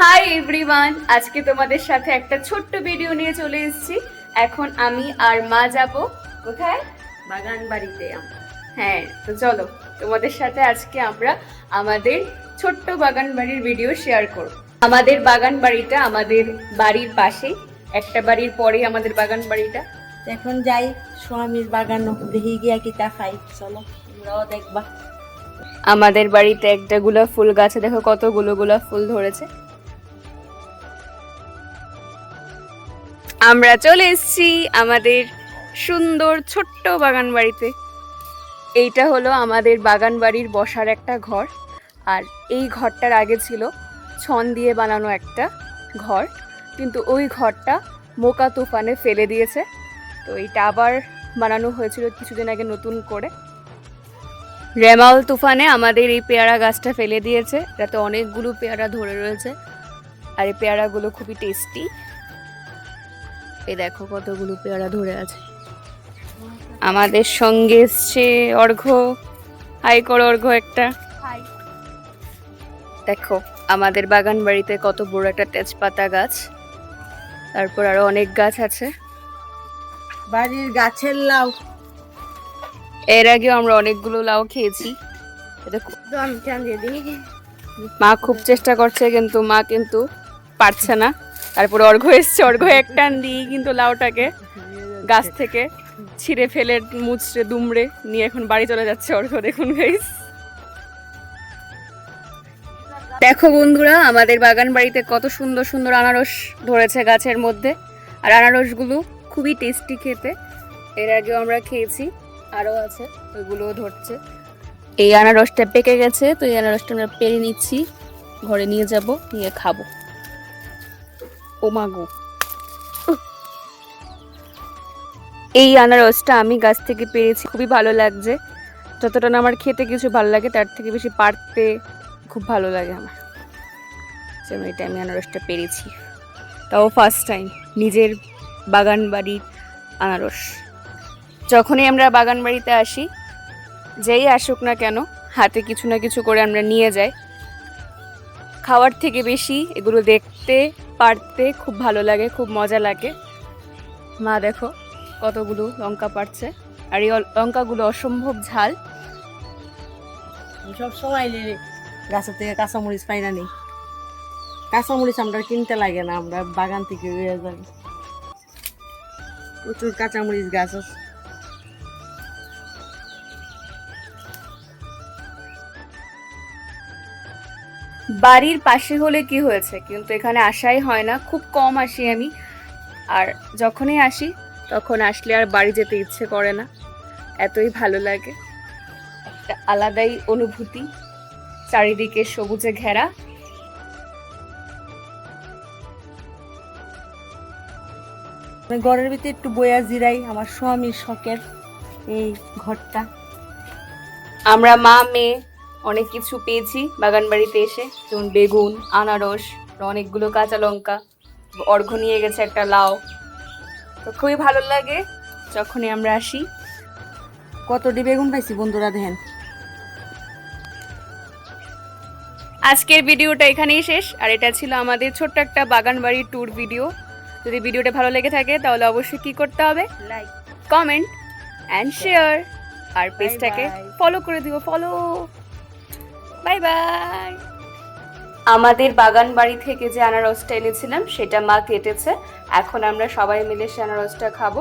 Hi everyone আজকে তোমাদের সাথে একটা ছোট্ট ভিডিও নিয়ে চলে এসেছি। এখন আমি আর মা যাব কোথায়? বাগান বাড়িতে হ্যাঁ তো চলো তোমাদের সাথে আজকে আমরা আমাদের ছোট্ট বাগান বাড়ির ভিডিও শেয়ার করব। আমাদের বাগান বাড়িটা আমাদের বাড়ির পাশেই একটা বাড়ির পরেই আমাদের বাগান বাড়িটা। এখন যাই স্বামীর বাগান দেখি গিয়া কি তা খাই চলো তোমরাও দেখবা। আমাদের বাড়িতে একটা গোলাপ ফুল গাছে দেখো কতগুলো গোলাপ ফুল ধরেছে। আমরা চলে এসেছি আমাদের সুন্দর ছোট্ট বাগান বাড়িতে এইটা হলো আমাদের বাগান বাড়ির বসার একটা ঘর। আর এই ঘরটার আগে ছিল ছন দিয়ে বানানো একটা ঘর। কিন্তু ওই ঘরটা মোকা তুফানে ফেলে দিয়েছে। তো এইটা আবার বানানো হয়েছিল কিছুদিন আগে নতুন করে। রেমাল তুফানে আমাদের এই পেয়ারা গাছটা ফেলে দিয়েছে। এটাতে অনেকগুলো পেয়ারা ধরে রয়েছে। আর এই পেয়ারাগুলো খুবই টেস্টি। এই দেখো কতগুলো পেয়ারা ধরে আছে। আমাদের সঙ্গে এসছে অর্ঘ। হাই করো অর্ঘ একটা। দেখো আমাদের বাগান বাড়িতে কত বড় একটা তেজপাতা গাছ। তারপর আরও অনেক গাছ আছে। বাড়ির গাছের লাউ। এর আগেও আমরা অনেকগুলো লাউ খেয়েছি। মা খুব চেষ্টা করছে কিন্তু মা কিন্তু পারছে না। তারপরে অর্ঘ এসছে, অর্ঘ এক টান দিয়ে কিন্তু লাউটাকে। গাছ থেকে ছিঁড়ে ফেলে মুচড়ে, দুমড়ে নিয়ে এখন বাড়ি চলে যাচ্ছে অর্ঘ, দেখুন গাইস দেখো বন্ধুরা, আমাদের বাগান বাড়িতে কত সুন্দর সুন্দর আনারস ধরেছে গাছের মধ্যে। আর আনারসগুলো খুবই টেস্টি খেতে। এর আগেও আমরা খেয়েছি, আরও আছে, ওইগুলোও ধরছে। এই আনারসটা পেকে গেছে, তো এই আনারসটা আমরা পেরে নিচ্ছি, ঘরে নিয়ে যাব, নিয়ে খাব। ও মাগো এই আনারসটা আমি গাছ থেকে পেরেছি, খুবই ভালো লাগছে। যতটা না আমার খেতে কিছু ভালো লাগে, তার থেকে বেশি পারতে খুব ভালো লাগে আমার। এটা আমি আনারসটা পেরেছি। তাও ফার্স্ট টাইম নিজের বাগান বাড়ির আনারস। যখনই আমরা বাগান বাড়িতে আসি, যেই আসুক না কেন, হাতে কিছু না কিছু করে আমরা নিয়ে যাই। খাওয়ার থেকে বেশি এগুলো দেখতে পারতে খুব ভালো লাগে, খুব মজা লাগে। মা দেখো, কতগুলো লঙ্কা পারছে। আর এই লঙ্কাগুলো অসম্ভব ঝাল। সব সময় গাছের থেকে কাঁচামরিচ পাই না নেই কাঁচামরিচ আমরা কিনতে লাগে না, আমরা বাগান থেকে প্রচুর কাঁচামরিচ গাছ আছে। বাড়ির পাশে হলে কি হয়েছে? কিন্তু এখানে আসাই হয় না। খুব কম আসি আমি। আর যখনই আসি তখন আসলে আর বাড়ি যেতে ইচ্ছে করে না। এতই ভালো লাগে। একটা আলাদাই অনুভূতি। চারিদিকে সবুজে ঘেরা। মানে ঘরের ভিতরে একটু বয়া জিরাই। আমার স্বামীর শখের এই ঘরটা। আমরা মা মেয়ে অনেক কিছু পেয়েছি বাগান বাড়িতে এসে যেমন বেগুন আনারস অনেকগুলো কাঁচা লঙ্কা অর্ঘ নিয়ে গেছে একটা লাউ। তো খুবই ভালো লাগে। যখনই আমরা আসি। কতটি বেগুন পাইছি বন্ধুরা দেখেন। আজকের ভিডিওটা এখানেই শেষ। আর এটা ছিল আমাদের ছোট্ট একটা বাগান বাড়ির ট্যুর ভিডিও যদি ভিডিওটা ভালো লেগে থাকে তাহলে অবশ্যই কি করতে হবে? লাইক কমেন্ট অ্যান্ড শেয়ার আর পেজটাকে ফলো করে দিও। Follow bye bye. আমাদের বাগান বাড়ি থেকে যে আনারসটা এনেছিলাম, সেটা মা কেটেছে। এখন আমরা সবাই মিলে সে আনারসটা খাব।